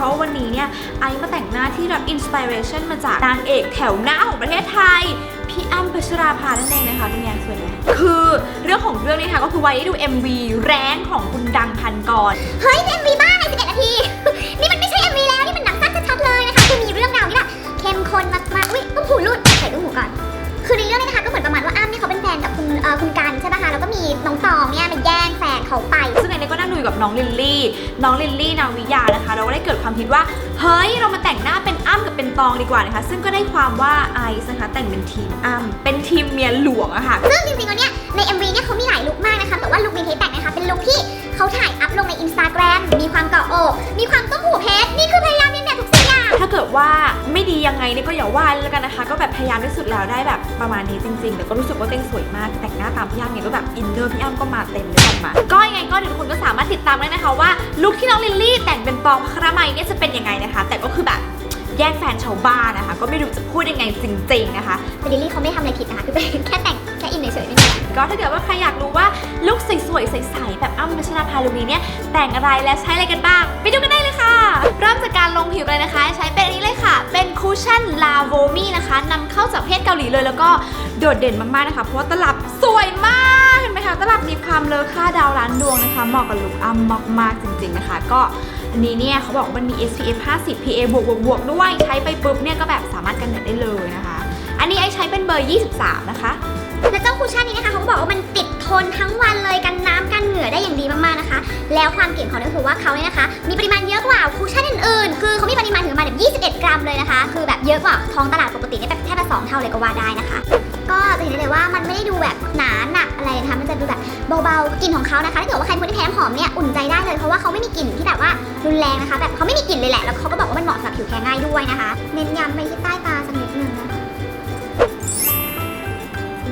นะคะเพราะว่าวันนี้เนี่ยไอซ์มาแต่งหน้าที่รับอินสปิเรชันมาจากนางเอกแถวหน้าของประเทศไทย พี่อ้ำพัชราภานั่นเองนะคะเป็นไงสวยไหมคือเรื่องของเรื่องนี้ค่ะก็คือไว้ได้ดู MV แรงของคุณดังพันกรเฮ้ยเป็น MV บ้าใน11นาที นี่มันไม่ใช่ MV แล้ว นี่มันหนังสั้นชัดๆเลยนะคะคือมีเรื่องราวที่แบบเข้มข้นมากๆอุ้ยตุ้มหูหลุดใส่ตุ้มหูก่อน คือในเรื่องนี้นะคะก็เหมือนประมาณว่าอ้ำเนี่ยเขาเป็นแฟนกับคุณเอ่อคุณกันใช่ป่ะคะแล้วก็มีน้องตองเนี่ยมาแย่งแฟนเขาไป ซึ่งไอเนี่ยก็นั่งดูอยู่กับน้องลิลลี่ น้องลิลลี่นาวิยานะคะ เราก็ได้เกิดความคิดว่า เฮ้ย เรามาแต่งหน้าเป็นอ้ำกับเป็นตองดีกว่านะคะ ซึ่งก็ได้ความว่าไอซ์นะคะแต่งเป็นทีมอ้ำเป็นทีมเมียหลวงอะค่ะ ซึ่งจริงๆแล้วเนี่ยใน MV เนี่ยเขามีหลายลุคมากนะคะ แต่ว่าลุคนี้ที่แต่งนะคะ เป็นลุคที่เขาถ่ายอัพลงในอินสตาแกรมีความเกาะอกมีความต้มหูเพชรนี่คือพยายามเรียน ว่าไม่ดียังไงเนี่ยก็อย่าว่าแล้วกันนะคะ ก็แบบพยายามที่สุดแล้วได้แบบประมาณนี้จริงๆแต่ก็รู้สึกว่าเต้งสวยมาก แต่งหน้าตามพี่อ้ำไงก็แบบอินเนอร์พี่อ้ำก็มาเต็มเลยมาก็ยังไงก็เดี๋ยวทุกคนก็สามารถติดตามได้นะคะว่าลุคที่น้องลิลลี่แต่งเป็นปองพระไมเนี่ยจะเป็นยังไงนะคะ แต่ก็คือแบบแย่งแฟนชาวบ้านนะคะ ก็ไม่รู้จะพูดยังไงจริงๆนะคะแต่ลิลลี่เขาไม่ทำอะไรผิดนะคะคือเป็นแค่แต่ง เฉยๆไม่ก็ถ้าเกิดว่าใครอยากรู้ว่าลุคสวยๆใสๆแบบอ้ำพัชราภาลุคนี้เนี่ยแต่งอะไรและใช้อะไรกันบ้าง ไปดูกันได้เลยค่ะ เริ่มจากการลงผิวกันเลยนะคะ ใช้เป็นอันนี้เลยค่ะ เป็นคูชั่นลาโวมี่นะคะนำเข้าจากประเทศเกาหลีเลยแล้วก็โดดเด่นมากๆนะคะ เพราะว่าตลับสวยมากเห็นไหมคะตลับมีความเลอค่าดาวล้านดวงนะคะเหมาะกับลุคอ้ำมากๆจริง ๆนะคะ ก็อันนี้เนี่ยเขาบอกมันมี SPF 50 PA บวกบวกบวกๆด้วยใช้ไปปุ๊บเนี่ยก็แบบสามารถกันแดดได้เลยนะคะ อันนี้ไอใช้เป็นเบอร์ 23 นะคะ และเจ้าคูชั่นนี้นะคะเขาบอกว่ามันติดทนทั้งวันเลยกันน้ำกันเหงื่อได้อย่างดีมากๆนะคะ แล้วความเก่งของเขาคือว่าเขาเนี่ยนะคะ มีปริมาณเยอะกว่าคูชั่นอื่นๆ คือเขามีปริมาณถึงประมาณแบบ21 กรัมเลยนะคะ คือแบบเยอะกว่าท้องตลาดปกติเนี่ยแบบแทบจะสองเท่าเลยก็ว่าได้นะคะ ก็จะเห็นได้เลยว่ามันไม่ได้ดูแบบหนาหนักอะไรนะคะ มันจะดูแบบเบาๆกลิ่นของเขานะคะถ้าเกิดว่าใครเป็นคนที่แพ้น้ำหอมเนี่ยอุ่นใจได้เลยเพราะว่าเขาไม่มีกลิ่นที่แบบว่ารุนแรงนะคะ แบบเขาไม่มีกลิ่นเลยแหละ แล้วเขาก็บอกว่ามันเหมาะสำหรับผิวแพ้ง่ายด้วยนะคะ เน้นย้ำไปที่ใ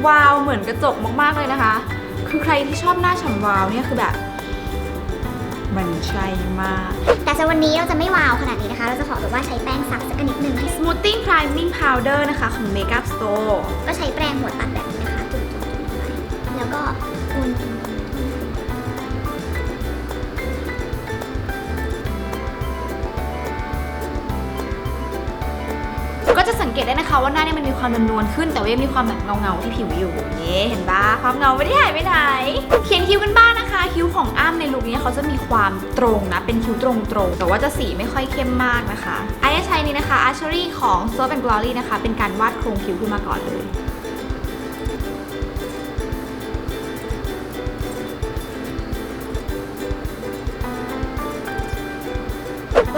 วาวเหมือนกระจกมากๆเลยนะคะ คือใครที่ชอบหน้าฉ่ำวาวเนี่ยคือแบบ มันใช่มาก แต่สำหรับวันนี้เราจะไม่วาวขนาดนี้นะคะ เราจะขอแบบว่าใช้แป้งสักสักนิดนึงให้ Smoothing Priming Powder นะคะ ของ Makeup Store ก็ใช้แปรงหัวตัดแบบนี้นะคะจุ่มๆๆไปแล้วก็อุ่น ก็จะสังเกตได้นะคะว่าหน้าเนี่ยมันมีความนวลๆขึ้นแต่ว่ายังมีความแบบเงาๆที่ผิวอยู่เย้เห็นปะความเงาไม่ได้หายไปไหน เขียนคิ้วกันบ้างนะคะ คิ้วของอ้ำในลุคนี้เขาจะมีความตรงนะ เป็นคิ้วตรงๆ แต่ว่าจะสีไม่ค่อยเข้มมากนะคะไอ้ใช้นี้นะคะอาร์เชอรี่ของ Soap and Glory นะคะ เป็นการวาดโครงคิ้วขึ้นมาก่อนเลย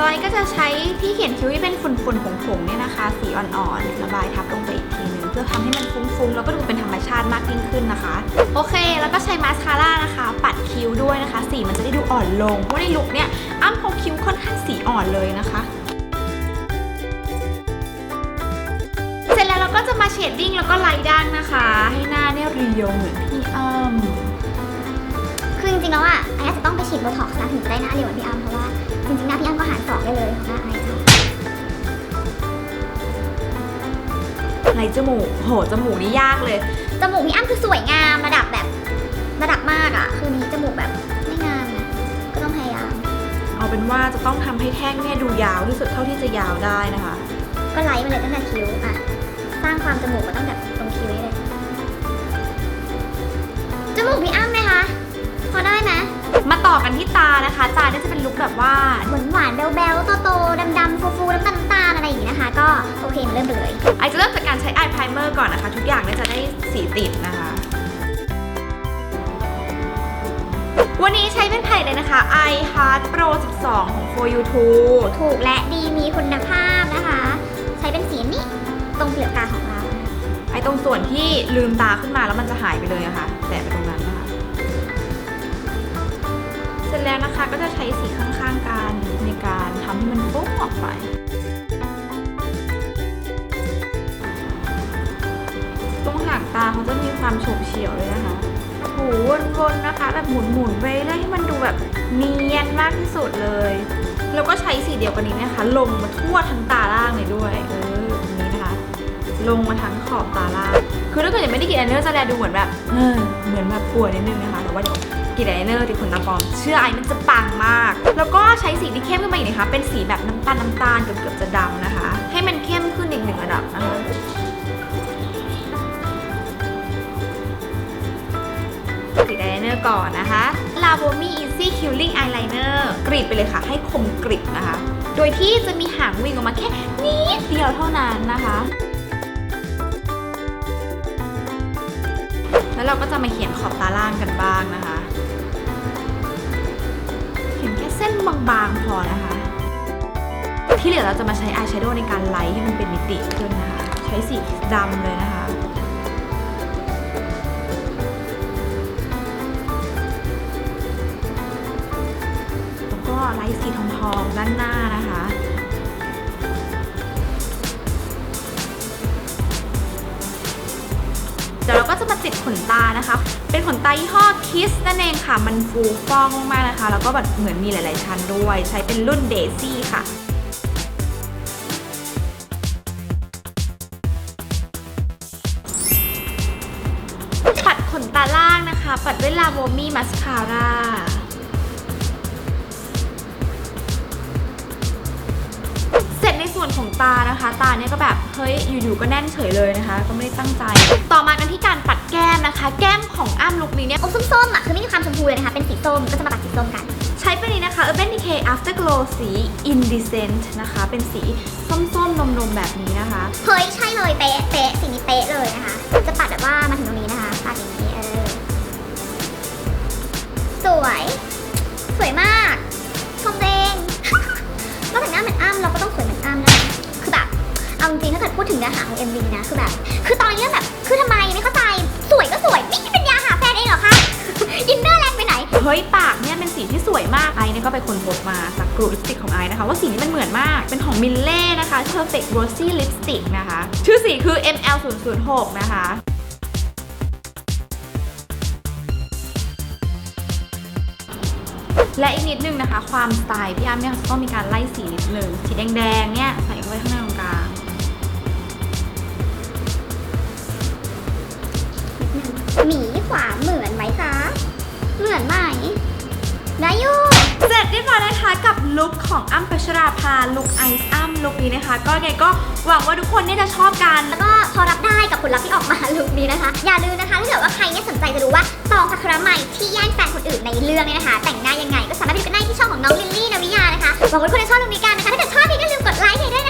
รอยก็จะใช้ที่เขียนคิ้วที่เป็นฝุ่นๆผงๆเนี่ยนะคะ สีอ่อนๆระบายทับลงไปอีกทีนึงเพื่อทำให้มันฟุ้งๆ แล้วก็ดูเป็นธรรมชาติมากยิ่งขึ้นนะคะ โอเค แล้วก็ใช้มาสคาร่านะคะ ปัดคิ้วด้วยนะคะ สีมันจะได้ดูอ่อนลงเพราะในลุคเนี่ยอ้ำเขาคิ้วค่อนข้างสีอ่อนเลยนะคะเสร็จแล้วเราก็จะมาเชดดิ้งแล้วก็ไลท์ด้านนะคะ ให้หน้าเนี่ยเรียวเหมือนพี่อ้ำ คือจริงๆแล้วอะไอ้อาจจะต้องไปฉีดโบท็อกซ์นะถึงจะได้หน้าเรียวเหมือนพี่อ้ำเพราะว่าจริงๆหน้าพี่อ้ำก็หารสองได้เลยของหน้าไอ้ค่ะไลท์จมูกโหจมูกนี่ยากเลย จมูกพี่อ้ำคือสวยงามระดับแบบระดับมากอะ คือมีจมูกแบบไม่งามนะก็ต้องพยายาม เอาเป็นว่าจะต้องทำให้แท่งเนี่ยดูยาวที่สุดเท่าที่จะยาวได้นะคะ ก็ไล่มาเลยตั้งแต่คิ้วอะ สร้างความจมูกมาตั้งแต่ตรงคิ้วนี่เลย นะคะตาเนี่ยจะเป็นลุคแบบว่าหวานหวานๆแบลๆโตๆดำๆฟูๆน้ำตาลน้ำตาลอะไรอย่างงี้นะคะ ก็โอเคมาเริ่มกันเลย ไอจะเริ่มจากการใช้อายไพรเมอร์ก่อนนะคะ ทุกอย่างเนี่ยจะได้สีติดนะคะ วันนี้ใช้เป็นไผ่เลยนะคะ i Heart Pro 12 ของ For You 2ถูกและดีมีคุณภาพนะคะ ใช้เป็นสีนี้ตรงเปลือกตาของเรา ไอตรงส่วนที่ลืมตาขึ้นมาแล้วมันจะหายไปเลยอะคะ่ะ แตะไปตรงนั้นนะคะ เสร็จแล้วนะคะก็จะใช้สีข้างๆกันในการทำให้มันฟุ้งออกไป ตรงหางตาเขาจะมีความโฉบเฉี่ยวเลยนะคะถูวนๆนะคะแบบหมุนๆไปเรื่อยให้มันดูแบบเนียนมากที่สุดเลย แล้วก็ใช้สีเดียวกันนี้นะคะ ลงมาทั่วทั้งตาล่างเลยด้วยเออแบบนี้นะคะ ลงมาทั้งขอบตาล่าง คือถ้าเกิดยังไม่ได้กินอันเนอร์จะแลดูเหมือนแบบเออเหมือนแบบป่วยนิดนึงนะคะแต่ว่า กรีดไอเนอร์ติดขนตาปลอม เชื่อไอมันจะปังมาก แล้วก็ใช้สีที่เข้มขึ้นมาอีกนะคะ เป็นสีแบบน้ำตาลน้ำตาลเกือบเกือบๆจะดำนะคะ ให้มันเข้มขึ้นอีกหนึ่งระดับนะคะกรีดไอเนอร์ก่อนนะคะ l a v o m i Easy Killing Eyeliner กรีดไปเลยค่ะ ให้คมกริบนะคะ โดยที่จะมีหางวิ่งออกมาแค่นิดเดียวเท่านั้นนะคะ แล้วเราก็จะมาเขียนขอบตาล่างกันบ้างนะคะ เขียนแค่เส้นบางๆพอนะคะ ที่เหลือเราจะมาใช้อายแชโดว์ในการไลท์ให้มันเป็นมิติขึ้นนะคะ ใช้สีดำเลยนะคะแล้วก็ไลท์สีทองๆด้านหน้านะคะ ขนตานะคะ เป็นขนตายี่ห้อ Kiss นั่นเองค่ะ มันฟูฟ่องมากนะคะ แล้วก็แบบเหมือนมีหลาย ๆ ชั้นด้วย ใช้เป็นรุ่น Daisy ค่ะปัดขนตาล่างนะคะ ปัดด้วยลาโวมี่มัสคาร่าเสร็จในส่วนของตานะคะ ตาเนี่ยก็แบบ เฮ้ย อยู่ๆก็แน่นเฉยเลยนะคะ ก็ไม่ได้ตั้งใจ ต่อมากันที่การปัด ส้มก็จะมาปัดสีส้มกัน ใช้เป็นนี้นะคะ Urban Decay Afterglow สี Indecent นะคะ เป็นสีส้มๆนมๆแบบนี้นะคะ เฮ้ยใช่เลยเป๊ะเป๊ะสีนี้เป๊ะเลยนะคะ จะปัดแบบว่ามาถึงตรงนี้นะคะ นี่ก็ไปค้นพบมาจากกรูลิปสติกของไอนะคะ ว่าสีนี้มันเหมือนมาก เป็นของมิลเล่นะคะ Perfect Rosy Lipstick นะคะ ชื่อสีคือ ML 0 0 6นะคะและอีกนิดนึงนะคะ ความสไตล์พี่อ้ำเนี่ยต้องมีการไล่สีนิดนึงสีแดงๆเนี่ยใส่เข้าไปข้างในตรงกลางหมีขวาเหมือนไหมคะ เหมือนไหมได้อยู่ เรียบร้อยนะคะกับลุคของอ้ำพัชราภาลุคไอซ์อ้ำลุคนี้นะคะ ก็ไงก็หวังว่าทุกคนเนี่ยจะชอบกันแล้วก็พอรับได้กับผลลัพธ์ที่ออกมาลุคนี้นะคะ อย่าลืมนะคะถ้าเกิดว่าใครเนี่ยสนใจจะรู้ว่าตองสักราใหม่ที่แย่งแฟนคนอื่นในเรื่องเนี่ยนะคะ แต่งหน้ายังไงก็สามารถไปดูกันได้ที่ช่องของน้องลิลลี่นวิยานะคะหวังว่าทุกคนจะชอบลุคนี้กันนะคะถ้าเกิดไลค์ให้ด้วยนะคะ